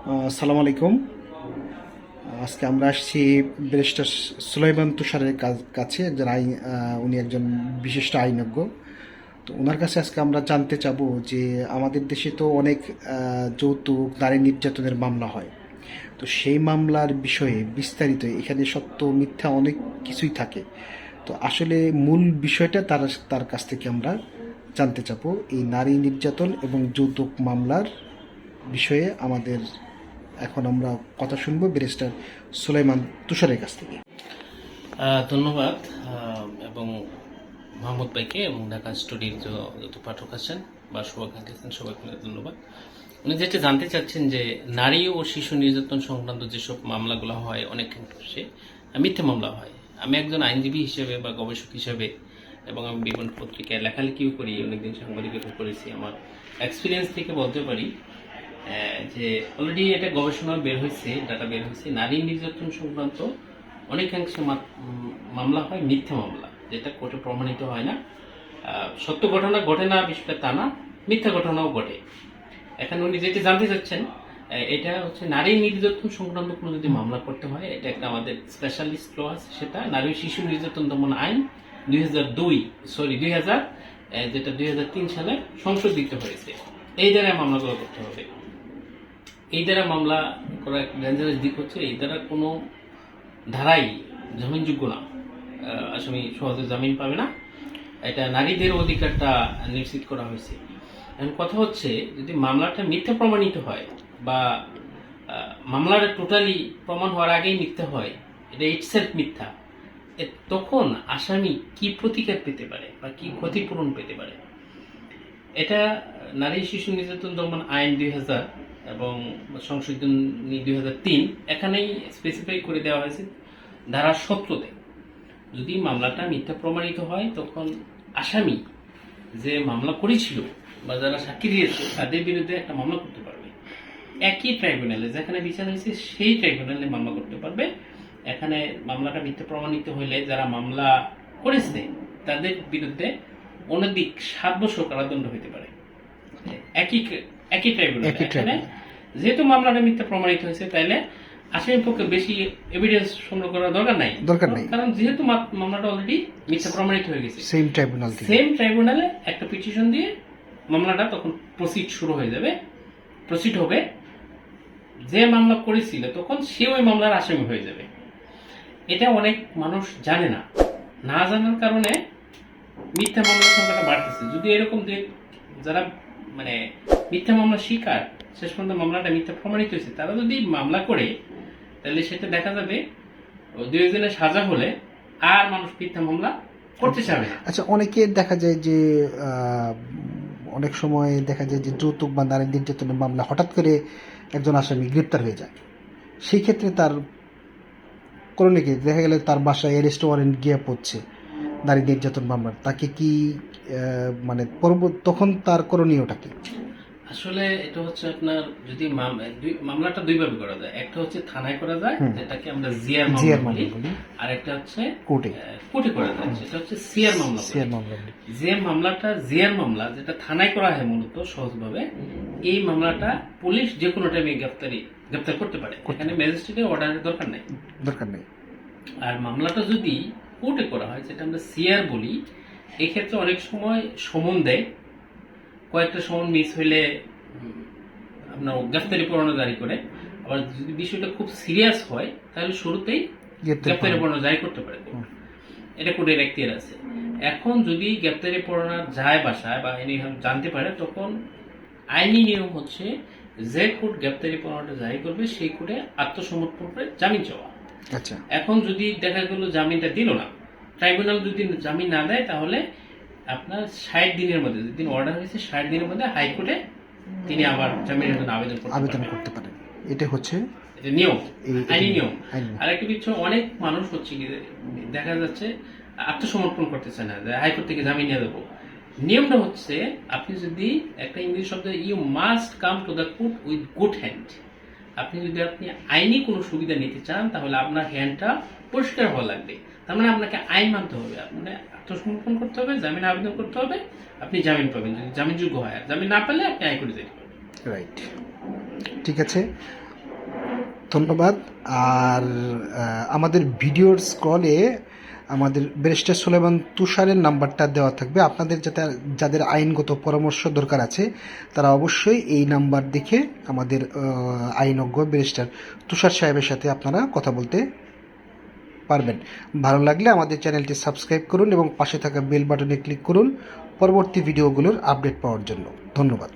আসসালামু আলাইকুম। আজকে আমরা আসছি ব্যারিস্টার সুলাইমান তুষারের কাছে। একজন আইন উনি একজন বিশিষ্ট আইনজ্ঞ। তো ওনার কাছে আজকে আমরা জানতে চাবো যে আমাদের দেশে তো অনেক যৌতুক, নারী নির্যাতনের মামলা হয়। তো সেই মামলার বিষয়ে বিস্তারিত, এখানে সত্য, মিথ্যা অনেক কিছুই থাকে। তো আসলে মূল বিষয়টা তার তার কাছ থেকে আমরা জানতে চাবো। এই নারী নির্যাতন এবং যৌতুক মামলার বিষয়ে আমাদের এখন আমরা কথা শুনব ব্যারিস্টার সুলাইমান তুষারের কাছ থেকে। ধন্যবাদ এবং মোহাম্মদ ভাইকে এবং ঢাকা স্টুডির যত পাঠক আছেন বা শুভাকাঙ্ক্ষী আছেন, সবাইকে ধন্যবাদ। উনি যেটা জানতে চাচ্ছেন যে নারী ও শিশু নির্যাতন সংক্রান্ত যেসব মামলাগুলো হয়, অনেক ক্ষেত্রে মিথ্যে মামলা হয়। আমি একজন আইনজীবী হিসেবে বা গবেষক হিসেবে এবং আমি বিভিন্ন পত্রিকায় লেখালেখিও করি, অনেকদিন সাংবাদিকতা করেছি, আমার এক্সপিরিয়েন্স থেকে বলতে পারি যে অলরেডি এটা গবেষণা বের হয়েছে ডাটা বের হয়েছে, নারী নির্যাতন সংক্রান্ত অনেকাংশ মামলা হয় মিথ্যা মামলা, যেটা কোর্টে প্রমাণিত হয় না। সত্য ঘটনা ঘটে না, বিষয়টা তা না, মিথ্যা ঘটনাও ঘটে। এখন উনি যেটি জানতে চাচ্ছেন এটা হচ্ছে নারী নির্যাতন সংক্রান্ত কোনো যদি মামলা করতে হয়, এটা একটা আমাদের স্পেশালিস্ট ল আছে সেটা, নারী শিশু নির্যাতন দমন আইন দুই হাজার দুই সরি দুই হাজার যেটা দুই হাজার তিন সালে সংশোধিত হয়েছে। এই দ্বারা মামলাগুলো করতে হবে। এই দ্বারা মামলা করা ডেঞ্জারাস দিক হচ্ছে, এই দ্বারা কোনো ধারাই জামিনযোগ্য না। আসামি সহজে জামিন পাবে না। এটা নারীদের অধিকারটা নিশ্চিত করা হয়েছে। এখন কথা হচ্ছে, যদি মামলাটা মিথ্যা প্রমাণিত হয় বা মামলাটা টোটালি প্রমাণ হওয়ার আগেই মিথ্যা হয়, এটা ইটসেলফ মিথ্যা তখন আসামি কি প্রতিকার পেতে পারে বা কি ক্ষতিপূরণ পেতে পারে? এটা নারী শিশু নির্যাতন দমন আইন দুই হাজার এবং সংশোধনী দুই হাজার তিন। এখানেই স্পেসিফাই করে দেওয়া হয়েছে ধারা সত্রতে। যদি মামলাটা মিথ্যা প্রমাণিত হয় তখন আসামি যে মামলা করেছিল বা যারা সাক্ষী দিয়েছে তাদের বিরুদ্ধে একটা মামলা করতে পারবে। একই ট্রাইব্যুনালে যেখানে বিচার হয়েছে সেই ট্রাইব্যুনালে মামলা করতে পারবে। এখানে মামলাটা মিথ্যা প্রমাণিত হলে যারা মামলা করেছে তাদের বিরুদ্ধে অনধিক সাত বছর কারাদণ্ড হতে পারে। একই একই ট্রাইব্যুনাল এখানে। যেহেতু মামলাটা মিথ্যা প্রমাণিত হয়েছে তাইলে আসামির পক্ষে বেশি এভিডেন্স সংগ্রহ করার দরকার নাই। দরকার নেই। কারণ যেহেতু মামলাটা অলরেডি মিথ্যা প্রমাণিত হয়ে গেছে। সেম ট্রাইব্যুনাল সেম ট্রাইব্যুনালে একটা পিটিশন দিয়ে মামলাটা তখন প্রসিড শুরু হয়ে যাবে প্রসিড হবে। যে মামলা করেছিল তখন সে ওই মামলার আসামি হয়ে যাবে। এটা অনেক মানুষ জানে না। না জানার কারণে মিথ্যা মামলার সংখ্যাটা বাড়তেছে। যদি এরকম যে যারা মানে মিথ্যা মামলা শিকার শেষ পর্যন্ত মামলাটা মিথ্যা প্রমাণিত হয়েছে। তারা যদি মামলা করে, তাহলে সেটা দেখা যাবে দুই একজনের সাজা হলে আর মানুষ মিথ্যা মামলা করতে চাবে আচ্ছা অনেকে দেখা যায় যে অনেক সময় দেখা যায় যে যৌতুক বা নারী নির্যাতনের মামলা হঠাৎ করে একজন আসামি গ্রেপ্তার হয়ে যায়। সেই ক্ষেত্রে তার করণে কি? দেখা গেলে তার বাসায় অ্যারেস্ট ওয়ারেন্ট গিয়ে পড়ছে নারী নির্যাতন মামলার। তাকে কি মানে তখন তার করণীয়টা কি? আসলে এটা হচ্ছে আপনার যদি মাম- দুই- মামলাটা দুইভাবে করা যায়। একটা হচ্ছে থানায় করা যায় যেটাকে আমরা জিয়ার মামলা বলি আর একটা হচ্ছে কোর্টে। কোর্টে করা যায় সেটা হচ্ছে সিয়ার মামলা সিয়ার মামলা যে মামলাটা জিয়ার মামলা যেটা থানায় করা হয় মূলত সহজভাবে এই মামলাটা পুলিশ যে কোনো টাইমে গ্রেপ্তারি গ্রেপ্তার করতে পারে। এখানে ম্যাজিস্ট্রেটের অর্ডারের দরকার নেই। দরকার নেই। আর মামলাটা যদি কোর্টে করা হয় যেটা আমরা সিয়ার বলি এক্ষেত্রে অনেক সময় সমন দেয়। কয়েকটা সময় মিস হইলে আপনার গ্রেফতারি পরোয়ানা জারি করে। আবার যদি বিষয়টা খুব সিরিয়াস হয় তাহলে শুরুতেই গ্রেফতারি। পরোয়ানা। জারি করতে পারে। এটা কোর্টের এখতিয়ার আছে। এখন যদি গ্রেপ্তারি পরোয়ানা যায় বাসায় বা আইনি জানতে পারে তখন আইনি নিয়ম হচ্ছে যে কোর্ট গ্রেপ্তারি পরোয়ানাটা জারি করবে সেই কোর্টে আত্মসমর্পণ করে জামিন চাওয়া। আচ্ছা। এখন যদি দেখা গেল জামিনটা দিল না ট্রাইব্যুনাল যদি জামিন না দেয় তাহলে আপনার ষাট দিনের মধ্যে যেদিন অর্ডার হয়েছে ষাট দিনের মধ্যে হাইকোর্টে তিনি আবার জামিনের জন্য আবেদন আবেদন করতে পারেন। এটা হচ্ছে এটা নিয়ম আইনি নিয়ম। আরেকটা বিষয় অনেক মানুষ হচ্ছে কি দেখা যাচ্ছে আত্মসমর্পণ করতেছে না যে হাইকোর্ট থেকে জামিন নিয়ে দেবো নিয়মটা হচ্ছে আপনি যদি একটা ইংরেজি শব্দ you must come to the court with good hand আপনি যদি আপনি আইনি কোনো সুবিধা নিতে চান, তাহলে আপনার হ্যান্ডটা পরিষ্কার হওয়া লাগবে। তার মানে আপনাকে আইন মানতে হবে। মানে আত্মসমর্পণ করতে হবে, জামিন আবেদন করতে হবে, আপনি জামিন পাবেন। যদি জামিনযোগ্য হয়, আর জামিন না পেলে আপনি হাইকোর্টে যেতে পারবেন। রাইট ঠিক আছে। ধন্যবাদ। আর আমাদের ভিডিওর স্ক্রলে আমাদের ব্যারিস্টার সুলেমান তুষারের নাম্বারটা দেওয়া থাকবে। আপনাদের যাতে যাদের আইনগত পরামর্শ দরকার আছে, তারা অবশ্যই এই নাম্বার দেখে আমাদের আইনজ্ঞ ব্যারিস্টার তুষার সাহেবের সাথে আপনারা কথা বলতে পারবেন। ভালো লাগলে আমাদের চ্যানেলটি সাবস্ক্রাইব করুন এবং পাশে থাকা বেল বাটনে ক্লিক করুন। পরবর্তী ভিডিওগুলোর আপডেট পাওয়ার জন্য। ধন্যবাদ।